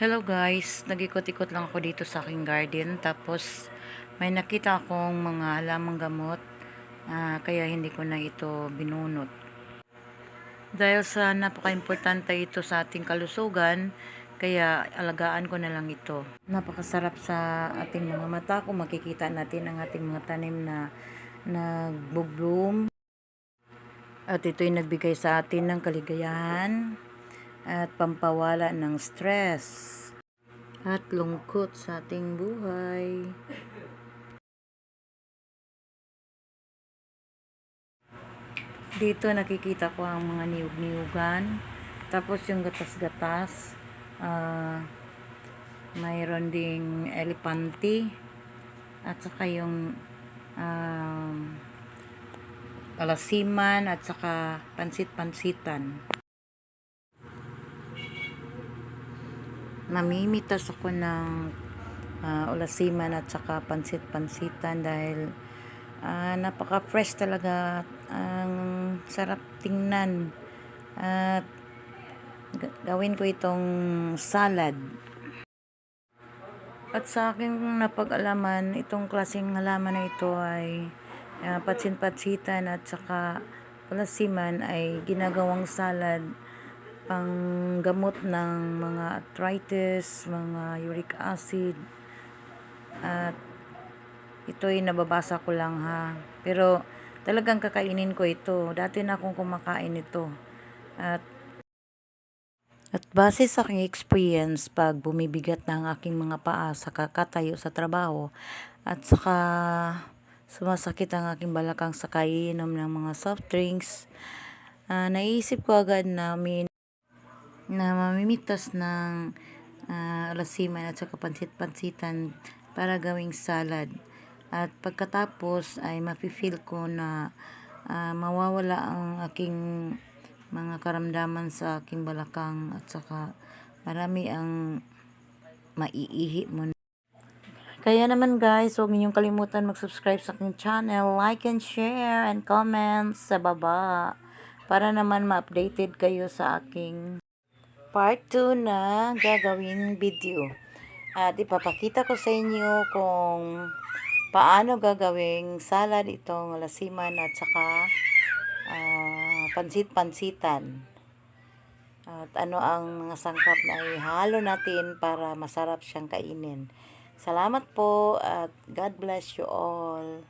Hello guys, nag-ikot-ikot lang ako dito sa aking garden tapos may nakita akong mga halamang gamot ah, kaya hindi ko na ito binunot. Dahil sa napaka-importante ito sa ating kalusugan, kaya alagaan ko na lang ito. Napakasarap sa ating mga mata kung makikita natin ang ating mga tanim na nag-bloom. At ito'y nagbigay sa atin ng kaligayahan at pampawala ng stress at lungkot sa ating buhay. Dito nakikita ko ang mga niyog-niyugan. Tapos yung gatas-gatas. ah mayroon ding elepante. At saka yung um, alasiman at saka pansit-pansitan. Namimitas ako ng uh, ulasiman at saka pansit-pansitan dahil uh, napaka-fresh talaga ang sarap tingnan. At gawin ko itong salad. At sa aking napag-alaman itong klaseng halaman na ito ay uh, patsin-patsitan at saka ulasiman ay ginagawang salad panggamot ng mga arthritis, mga uric acid. At ito'y nababasa ko lang ha. Pero talagang kakainin ko ito. Dati na akong kumakain ito. At at base sa aking experience, pag bumibigat na ang aking mga paa sa kakatayo sa trabaho, at saka sumasakit ang aking balakang sa kainom ng mga soft drinks, uh, naisip ko agad na may na mamimitas ng uh, alasiman at saka pansit-pansitan para gawing salad. At pagkatapos ay mafe-feel ko na uh, mawawala ang aking mga karamdaman sa aking balakang at saka marami ang maiihi mo. Kaya naman guys, huwag ninyong kalimutan mag-subscribe sa aking channel, like and share and comment sa baba para naman ma-updated kayo sa aking part 2 na gagawing video. At ipapakita ko sa inyo kung paano gagawing salad itong lasiman at saka uh, pansit-pansitan. At ano ang mga sangkap na ihalo natin para masarap siyang kainin. Salamat po at God bless you all.